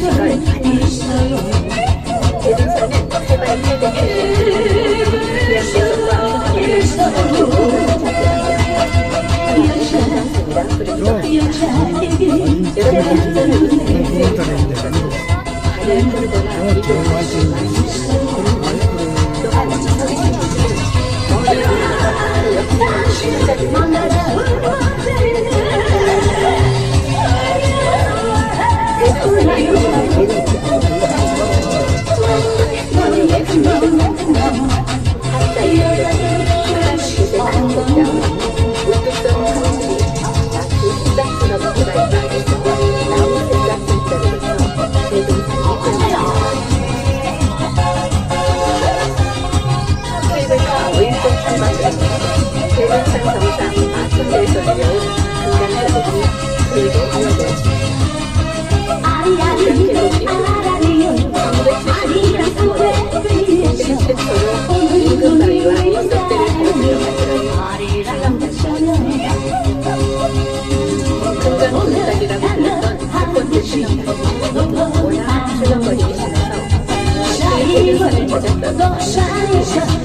这个 금강불락이라고 불렸던 백번째 신앙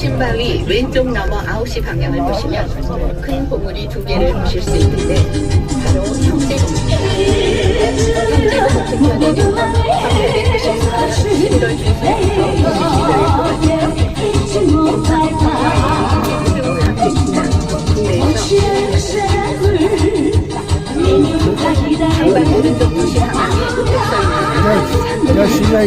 신바위 왼쪽 너머 9시 방향을 보시면 큰 보물이 두 개를 보실 수 있는데 바로 형제봉입니다. 형제봉 주변에는 1994년 11월 중순부터 22월까지 한방 오른쪽 도시 방향 야, 야, 신라인.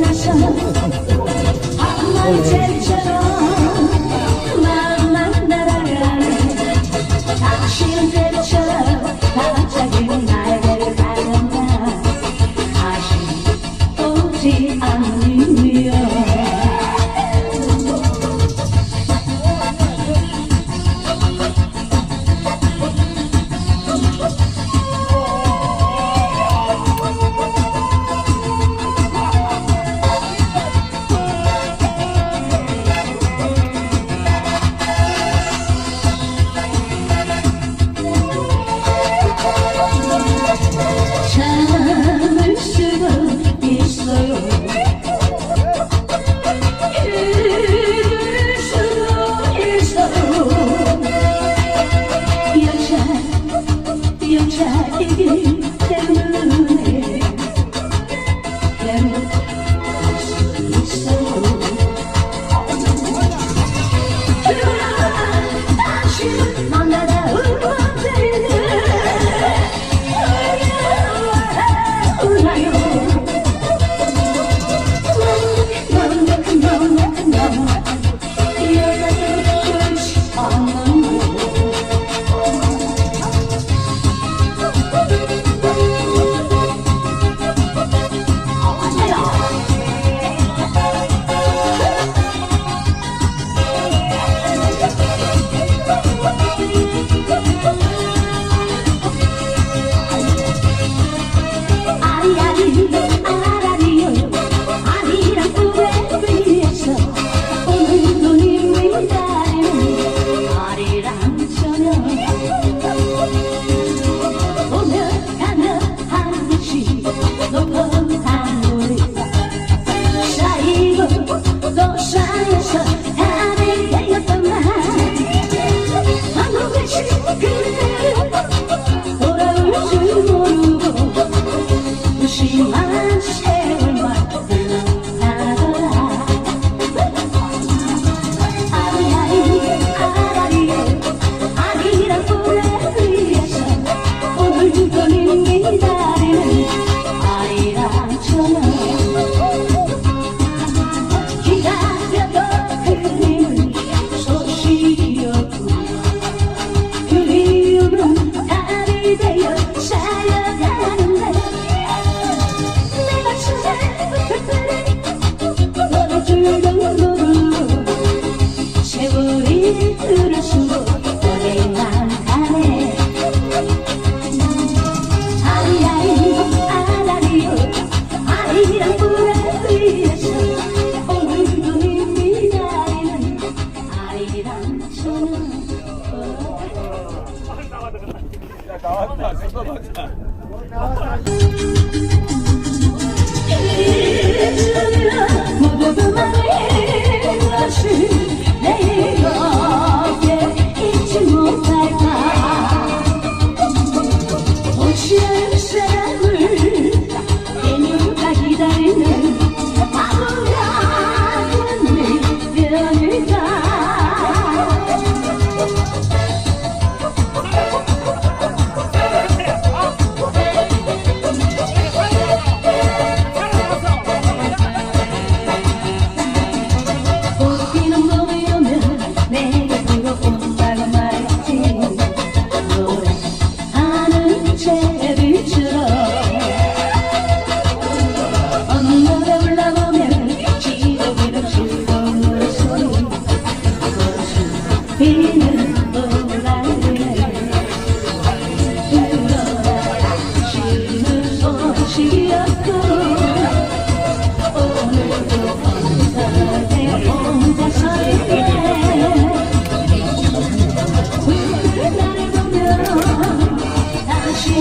나서 악마의 제비처럼 마음만 날아가네 당신의 음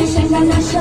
다시 생각나서